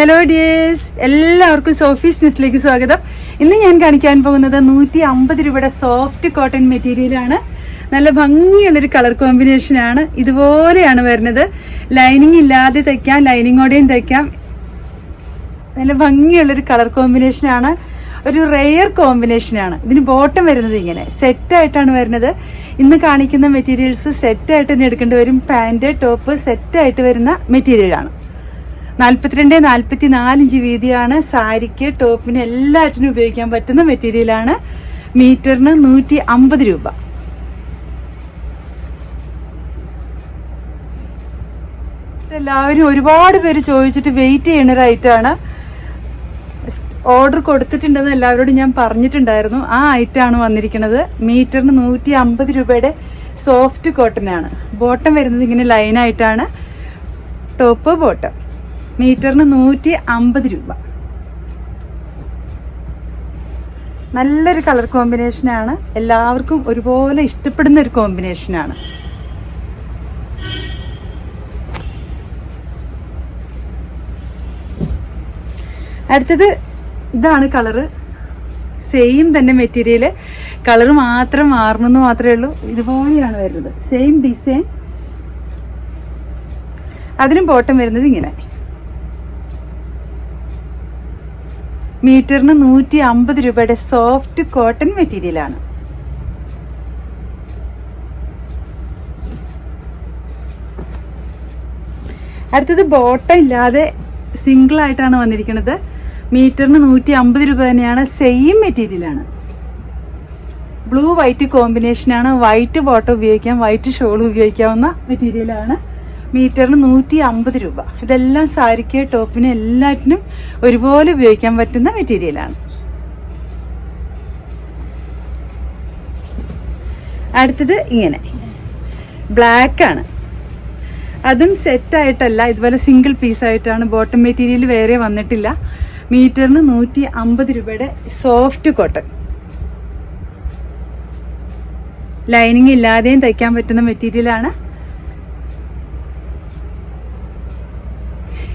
Hello dears എല്ലാവർക്കും Sophie's ന്യൂസിലേക്ക് സ്വാഗതം. ഇന്ന് ഞാൻ കാണിക്കാൻ പോകുന്നത് നൂറ്റി അമ്പത് രൂപയുടെ സോഫ്റ്റ് കോട്ടൺ മെറ്റീരിയലാണ് നല്ല ഭംഗിയുള്ളൊരു കളർ കോമ്പിനേഷൻ ആണ്. ഇതുപോലെയാണ് വരുന്നത്. ലൈനിങ് ഇല്ലാതെ തയ്ക്കാം ലൈനിങ്ങോടെയും തയ്ക്കാം. നല്ല ഭംഗിയുള്ളൊരു കളർ കോമ്പിനേഷൻ ആണ്. ഒരു റെയർ കോമ്പിനേഷൻ ആണ്. ഇതിന് ബോട്ടം വരുന്നത് ഇങ്ങനെ. സെറ്റായിട്ടാണ് വരുന്നത്. ഇന്ന് കാണിക്കുന്ന മെറ്റീരിയൽസ് സെറ്റായിട്ട് തന്നെ എടുക്കേണ്ടി വരും. പാന്റ് ടോപ്പ് സെറ്റായിട്ട് വരുന്ന മെറ്റീരിയൽ ആണ്. നാൽപ്പത്തിരണ്ട് നാൽപ്പത്തി നാല് ഇഞ്ച് വീതിയാണ് സാരിക്ക് ടോപ്പിന് എല്ലാറ്റിനും ഉപയോഗിക്കാൻ പറ്റുന്ന മെറ്റീരിയലാണ്. മീറ്ററിന് നൂറ്റി അമ്പത് രൂപ. എല്ലാവരും ഒരുപാട് പേര് ചോദിച്ചിട്ട് വെയിറ്റ് ചെയ്യണ ഒരു ഓർഡർ കൊടുത്തിട്ടുണ്ടെന്ന് എല്ലാവരോടും ഞാൻ പറഞ്ഞിട്ടുണ്ടായിരുന്നു. ആ ഐറ്റമാണ് വന്നിരിക്കുന്നത്. മീറ്ററിന് നൂറ്റി അമ്പത് രൂപയുടെ സോഫ്റ്റ് കോട്ടൺ ആണ്. ബോട്ടം വരുന്നത് ഇങ്ങനെ ലൈനായിട്ടാണ് ടോപ്പ് ബോട്ടം മീറ്ററിന് നൂറ്റി അമ്പത് രൂപ. നല്ലൊരു കളർ കോമ്പിനേഷനാണ് എല്ലാവർക്കും ഒരുപോലെ ഇഷ്ടപ്പെടുന്ന ഒരു കോമ്പിനേഷനാണ് അടുത്തത് ഇതാണ് കളറ് സെയിം തന്നെ മെറ്റീരിയൽ കളർ മാത്രം മാറണമെന്ന് മാത്രമേ ഉള്ളൂ. ഇതുപോലെയാണ് വരുന്നത്. സെയിം ഡിസൈൻ അതിനും ബോട്ടം വരുന്നത് ഇങ്ങനെ. മീറ്ററിന് നൂറ്റി അമ്പത് രൂപയുടെ സോഫ്റ്റ് കോട്ടൺ മെറ്റീരിയലാണ് അടുത്തത് ബോട്ടം ഇല്ലാതെ സിംഗിൾ ആയിട്ടാണ് വന്നിരിക്കുന്നത്. മീറ്ററിന് നൂറ്റി അമ്പത് രൂപ തന്നെയാണ് സെയിം മെറ്റീരിയലാണ് ബ്ലൂ വൈറ്റ് കോമ്പിനേഷനാണ് വൈറ്റ് ബോട്ടം ഉപയോഗിക്കാം. വൈറ്റ് ഷോൾ ഉപയോഗിക്കാവുന്ന മെറ്റീരിയലാണ് മീറ്ററിന് നൂറ്റി അമ്പത് രൂപ. ഇതെല്ലാം സാരിക്ക് ടോപ്പിന് എല്ലാറ്റിനും ഒരുപോലെ ഉപയോഗിക്കാൻ പറ്റുന്ന മെറ്റീരിയലാണ് അടുത്തത് ഇങ്ങനെ. ബ്ലാക്ക് ആണ്. അതും സെറ്റായിട്ടല്ല ഇതുപോലെ സിംഗിൾ പീസായിട്ടാണ് ബോട്ടം മെറ്റീരിയൽ വേറെ വന്നിട്ടില്ല. മീറ്ററിന് നൂറ്റി അമ്പത് രൂപയുടെ സോഫ്റ്റ് കോട്ടൺ ലൈനിങ് ഇല്ലാതെയും തയ്ക്കാൻ പറ്റുന്ന മെറ്റീരിയലാണ്